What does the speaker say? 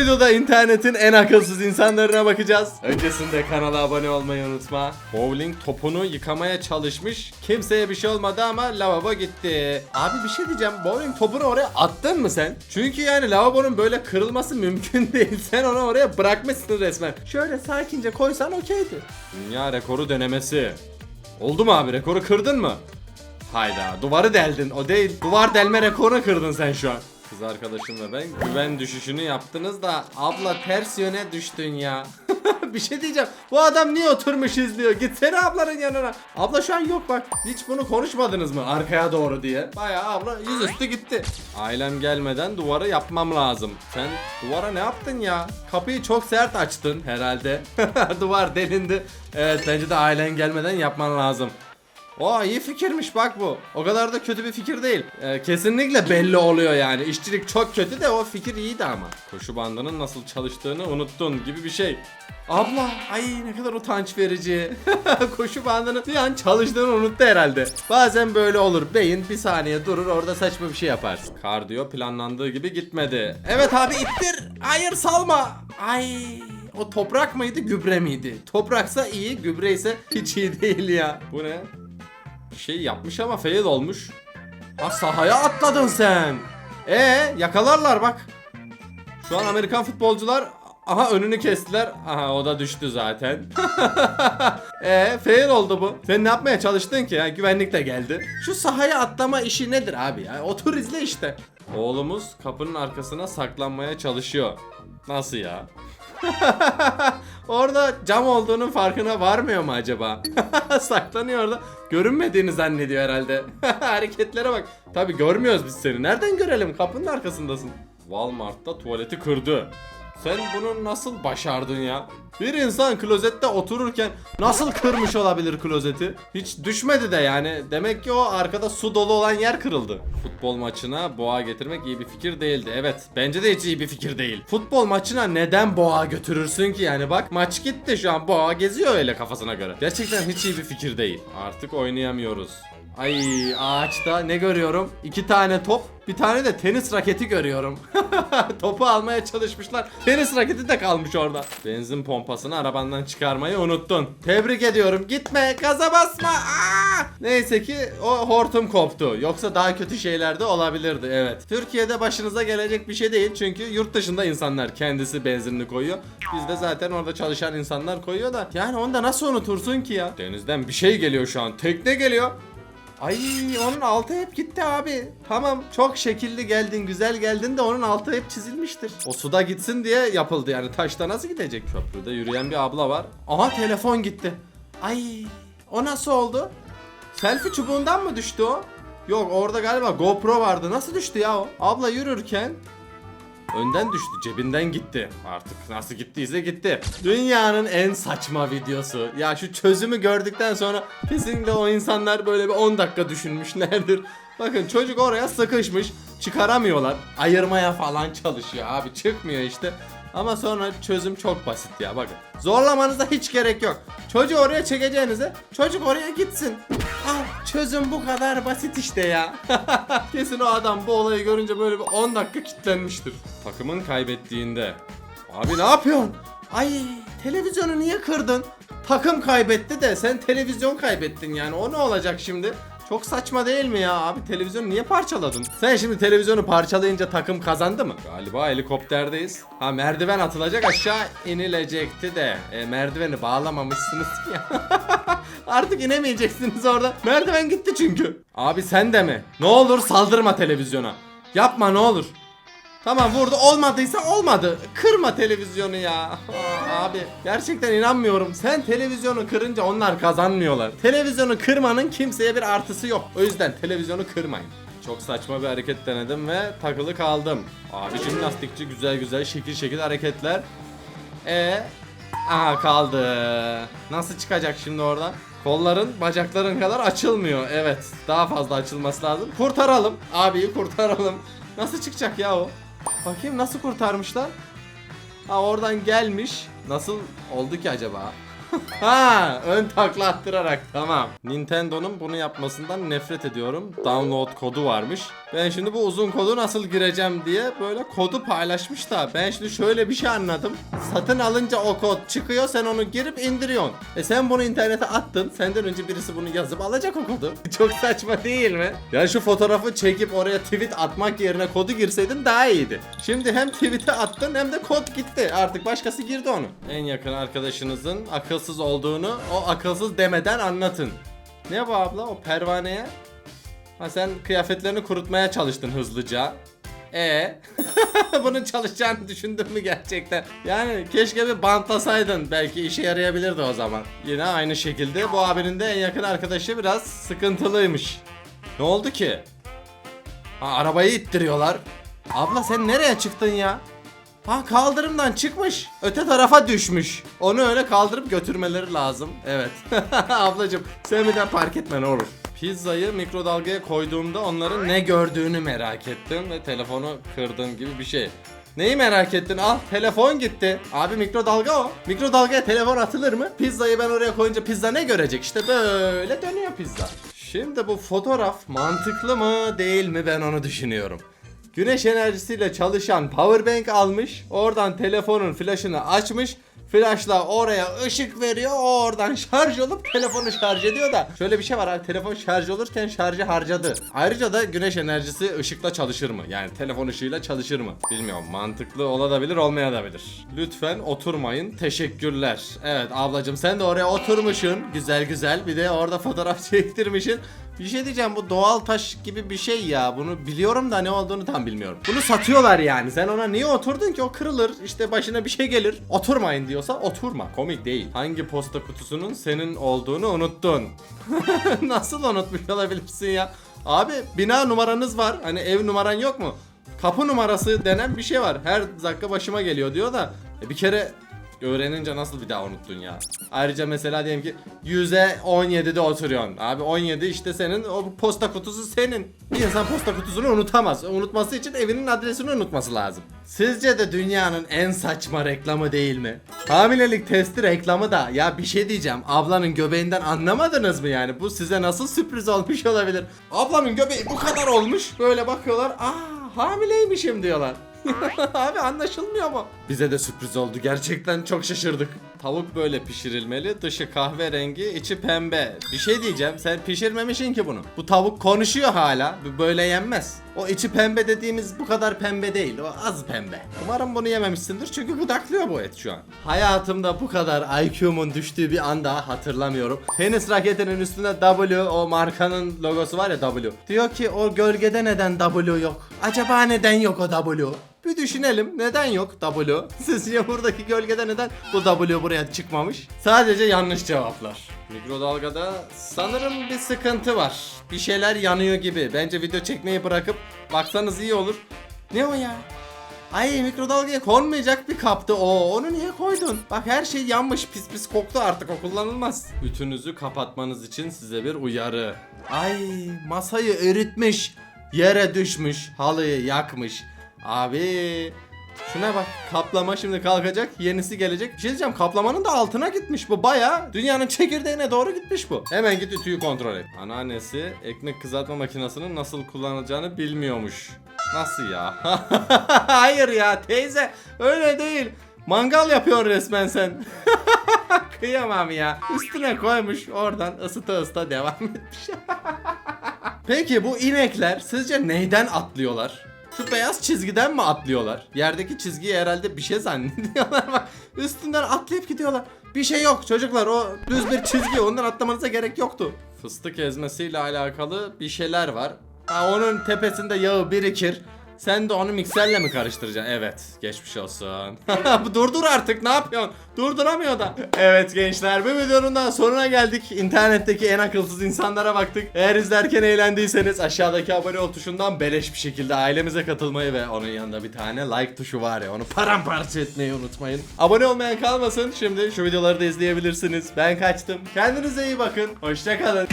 videoda internetin en akılsız insanlarına bakacağız. Öncesinde kanala abone olmayı unutma. Bowling topunu yıkamaya çalışmış. Kimseye bir şey olmadı ama lavabo gitti. Abi bir şey diyeceğim. Bowling topunu oraya attın mı sen? Çünkü yani lavabonun böyle kırılması mümkün değil. Sen onu oraya bırakmışsın resmen. Şöyle sakince koysan okeydi. Dünya rekoru denemesi. Oldu mu abi? Rekoru kırdın mı? Hayda duvarı deldin o değil. Duvar delme rekorunu kırdın sen şu an. Kız arkadaşımla ben güven düşüşünü yaptınız da abla ters yöne düştün ya. bir şey diyeceğim. Bu adam niye oturmuş izliyor? Gitsene ablanın yanına. Abla şu an yok bak. Hiç bunu konuşmadınız mı arkaya doğru diye. Bayağı abla yüzüstü gitti. Ailem gelmeden duvarı yapmam lazım. Sen duvara ne yaptın ya? Kapıyı çok sert açtın herhalde. Duvar delindi. Evet bence de ailen gelmeden yapman lazım. Aa iyi fikirmiş bak bu. O kadar da kötü bir fikir değil. Ee, kesinlikle belli oluyor yani. İşçilik çok kötü de o fikir iyiydi ama. Koşu bandının nasıl çalıştığını unuttun gibi bir şey. Abla ay ne kadar utanç verici. Koşu bandının bir an çalıştığını unuttu herhalde. Bazen böyle olur. Beyin bir saniye durur orada saçma bir şey yaparsın. Kardiyo planlandığı gibi gitmedi. Evet abi ittir. Hayır salma. Ay o toprak mıydı gübre miydi? Topraksa iyi gübre ise hiç iyi değil ya. Bu ne? Şey yapmış ama fail olmuş. Ha sahaya atladın sen. E yakalarlar bak. Şu an Amerikan futbolcular aha önünü kestiler. Aha o da düştü zaten. e fail oldu bu. Sen ne yapmaya çalıştın ki ya? Güvenlik de geldi. Şu sahaya atlama işi nedir abi ya? Otur izle işte. Oğlumuz kapının arkasına saklanmaya çalışıyor. Nasıl ya? Orada cam olduğunun farkına varmıyor mu acaba? Saklanıyor orada. Görünmediğini zannediyor herhalde. Hareketlere bak. Tabi görmüyoruz biz seni. Nereden görelim? Kapının arkasındasın. Walmart'ta tuvaleti kırdı. Sen bunu nasıl başardın ya? Bir insan klozette otururken nasıl kırmış olabilir klozeti? Hiç düşmedi de yani. Demek ki o arkada su dolu olan yer kırıldı. Futbol maçına boğa getirmek iyi bir fikir değildi. Evet, bence de hiç iyi bir fikir değil. Futbol maçına neden boğa götürürsün ki yani? Bak maç gitti şu an boğa geziyor öyle kafasına göre. Gerçekten hiç iyi bir fikir değil. Artık oynayamıyoruz. Ay ağaçta ne görüyorum? İki tane top, bir tane de tenis raketi görüyorum. Topu almaya çalışmışlar. Tenis raketi de kalmış orada. Benzin pompasını arabandan çıkarmayı unuttun. Tebrik ediyorum. Gitme, gaza basma. Aa! Neyse ki o hortum koptu. Yoksa daha kötü şeyler de olabilirdi. Evet. Türkiye'de başınıza gelecek bir şey değil. Çünkü yurt dışında insanlar kendisi benzinini koyuyor. Bizde zaten orada çalışan insanlar koyuyor da. Yani onu da nasıl unutursun ki ya? Denizden bir şey geliyor şu an. Tekne geliyor. Ay onun altı hep gitti abi. Tamam çok şekilli geldin güzel geldin de onun altı hep çizilmiştir. O suda gitsin diye yapıldı yani taşta nasıl gidecek? Köprüde yürüyen bir abla var. Aha telefon gitti. Ay o nasıl oldu? Selfie çubuğundan mı düştü o? Yok orada galiba GoPro vardı. Nasıl düştü ya o? Abla yürürken Önden düştü cebinden gitti. Artık nasıl gittiyse gitti. Dünyanın en saçma videosu. Ya şu çözümü gördükten sonra Kesinlikle o insanlar böyle bir 10 dakika düşünmüşlerdir. Bakın çocuk oraya sıkışmış Çıkaramıyorlar. Ayırmaya falan çalışıyor abi çıkmıyor işte. Ama sonra çözüm çok basit ya bakın. Zorlamanıza hiç gerek yok. Çocuğu oraya çekeceğinize çocuk oraya gitsin. Al çözüm bu kadar basit işte ya. Kesin o adam bu olayı görünce böyle bir 10 dakika kitlenmiştir. Takımın kaybettiğinde. Abi ne yapıyorsun? Ay televizyonu niye kırdın? Takım kaybetti de sen televizyon kaybettin yani o ne olacak şimdi? Çok saçma değil mi ya abi televizyonu niye parçaladın? Sen şimdi televizyonu parçalayınca takım kazandı mı? Galiba helikopterdeyiz. Ha merdiven atılacak aşağı inilecekti de. E, merdiveni bağlamamışsınız ki ya. Artık inemeyeceksiniz orada. Merdiven gitti çünkü. Abi sen de mi? Ne olur saldırma televizyona. Yapma ne olur. Tamam vurdu olmadıysa olmadı. Kırma televizyonu ya. Abi gerçekten inanmıyorum. Sen televizyonu kırınca onlar kazanmıyorlar. Televizyonu kırmanın kimseye bir artısı yok. O yüzden televizyonu kırmayın. Çok saçma bir hareket denedim ve takılı kaldım. Abi jimnastikçi güzel güzel şekil şekil hareketler. E Aha kaldı. Nasıl çıkacak şimdi oradan? Kolların bacakların kadar açılmıyor. Evet. Daha fazla açılması lazım. Kurtaralım. Abiyi kurtaralım. Nasıl çıkacak ya o? Bakayım nasıl kurtarmışlar? Ha oradan gelmiş. Nasıl oldu ki acaba? ha, ön takla attırarak tamam. Nintendo'nun bunu yapmasından nefret ediyorum. Download kodu varmış. Ben şimdi bu uzun kodu nasıl gireceğim diye böyle kodu paylaşmış da ben şimdi şöyle bir şey anladım. Satın alınca o kod çıkıyor sen onu girip indiriyorsun. E sen bunu internete attın. Senden önce birisi bunu yazıp alacak o kodu. Çok saçma değil mi? Ya şu fotoğrafı çekip oraya tweet atmak yerine kodu girseydin daha iyiydi. Şimdi hem tweet'e attın hem de kod gitti. Artık başkası girdi onu. En yakın arkadaşınızın akılsız olduğunu o akılsız demeden anlatın. Ne bu abla o pervaneye? Ha sen kıyafetlerini kurutmaya çalıştın hızlıca. E bunun çalışacağını düşündün mü gerçekten? Yani keşke bir bantlasaydın belki işe yarayabilirdi o zaman. Yine aynı şekilde bu abinin de en yakın arkadaşı biraz sıkıntılıymış. Ne oldu ki? Ha arabayı ittiriyorlar. Abla sen nereye çıktın ya? Ha kaldırımdan çıkmış. Öte tarafa düşmüş. Onu öyle kaldırıp götürmeleri lazım. Evet. Ablacım daha park etme ne olur. Pizzayı mikrodalgaya koyduğumda onların ne gördüğünü merak ettim ve telefonu kırdım gibi bir şey. Neyi merak ettin? Al telefon gitti. Abi mikrodalga o. Mikrodalgaya telefon atılır mı? Pizzayı ben oraya koyunca pizza ne görecek? İşte böyle dönüyor pizza. Şimdi bu fotoğraf mantıklı mı değil mi ben onu düşünüyorum. Güneş enerjisiyle çalışan powerbank almış. Oradan telefonun flaşını açmış. Flaşla oraya ışık veriyor. O oradan şarj olup telefonu şarj ediyor da. Şöyle bir şey var abi telefon şarj olurken şarjı harcadı. Ayrıca da güneş enerjisi ışıkla çalışır mı? Yani telefon ışığıyla çalışır mı? Bilmiyorum. Mantıklı olabilir olmayabilir. Lütfen oturmayın. Teşekkürler. Evet ablacım sen de oraya oturmuşsun. Güzel güzel. Bir de orada fotoğraf çektirmişsin. Bir şey diyeceğim bu doğal taş gibi bir şey ya. Bunu biliyorum da ne olduğunu tam bilmiyorum. Bunu satıyorlar yani. Sen ona niye oturdun ki? O kırılır. işte başına bir şey gelir. Oturmayın diyorsa oturma. Komik değil. Hangi posta kutusunun senin olduğunu unuttun. Nasıl unutmuş olabilirsin ya? Abi bina numaranız var. Hani ev numaran yok mu? Kapı numarası denen bir şey var. Her dakika başıma geliyor diyor da e, bir kere öğrenince nasıl bir daha unuttun ya? Ayrıca mesela diyelim ki 100'e 17'de oturuyorsun. Abi 17 işte senin o posta kutusu senin. Bir insan posta kutusunu unutamaz. Unutması için evinin adresini unutması lazım. Sizce de dünyanın en saçma reklamı değil mi? Hamilelik testi reklamı da ya bir şey diyeceğim. Ablanın göbeğinden anlamadınız mı yani? Bu size nasıl sürpriz olmuş olabilir? Ablamın göbeği bu kadar olmuş. Böyle bakıyorlar. Aa hamileymişim diyorlar. Abi anlaşılmıyor mu? Bize de sürpriz oldu. Gerçekten çok şaşırdık. Tavuk böyle pişirilmeli. Dışı kahverengi, içi pembe. Bir şey diyeceğim. Sen pişirmemişsin ki bunu. Bu tavuk konuşuyor hala. Böyle yenmez. O içi pembe dediğimiz bu kadar pembe değil. O az pembe. Umarım bunu yememişsindir çünkü gıdaklıyor bu et şu an. Hayatımda bu kadar IQ'mun düştüğü bir anda hatırlamıyorum. Tenis raketinin üstünde W o markanın logosu var ya W. Diyor ki o gölgede neden W yok? Acaba neden yok o W? Bir düşünelim neden yok W? Sizce buradaki gölgede neden bu W buraya çıkmamış? Sadece yanlış cevaplar. Mikrodalgada sanırım bir sıkıntı var. Bir şeyler yanıyor gibi. Bence video çekmeyi bırakıp baksanız iyi olur. Ne o ya? Ay mikrodalgaya konmayacak bir kaptı o. Onu niye koydun? Bak her şey yanmış pis pis koktu artık o kullanılmaz. Ütünüzü kapatmanız için size bir uyarı. Ay masayı eritmiş. Yere düşmüş. Halıyı yakmış. Abi Şuna bak kaplama şimdi kalkacak yenisi gelecek. Bir şey diyeceğim kaplamanın da altına gitmiş bu baya dünyanın çekirdeğine doğru gitmiş bu. Hemen git ütüyü kontrol et. Anneannesi ekmek kızartma makinesinin nasıl kullanılacağını bilmiyormuş. Nasıl ya? Hayır ya teyze öyle değil. Mangal yapıyorsun resmen sen. Kıyamam ya. Üstüne koymuş oradan ısıta ısıta devam etmiş. Peki bu inekler sizce neyden atlıyorlar? Şu beyaz çizgiden mi atlıyorlar? Yerdeki çizgiyi herhalde bir şey zannediyorlar bak. Üstünden atlayıp gidiyorlar. Bir şey yok çocuklar o düz bir çizgi ondan atlamanıza gerek yoktu. Fıstık ezmesiyle alakalı bir şeyler var. Ha, onun tepesinde yağı birikir. Sen de onu mikserle mi karıştıracaksın? Evet. Geçmiş olsun. Durdur artık. Ne yapıyorsun? Durduramıyor da. Evet gençler bu videonun da sonuna geldik. İnternetteki en akılsız insanlara baktık. Eğer izlerken eğlendiyseniz aşağıdaki abone ol tuşundan beleş bir şekilde ailemize katılmayı ve onun yanında bir tane like tuşu var ya onu paramparça etmeyi unutmayın. Abone olmayan kalmasın. Şimdi şu videoları da izleyebilirsiniz. Ben kaçtım. Kendinize iyi bakın. Hoşçakalın.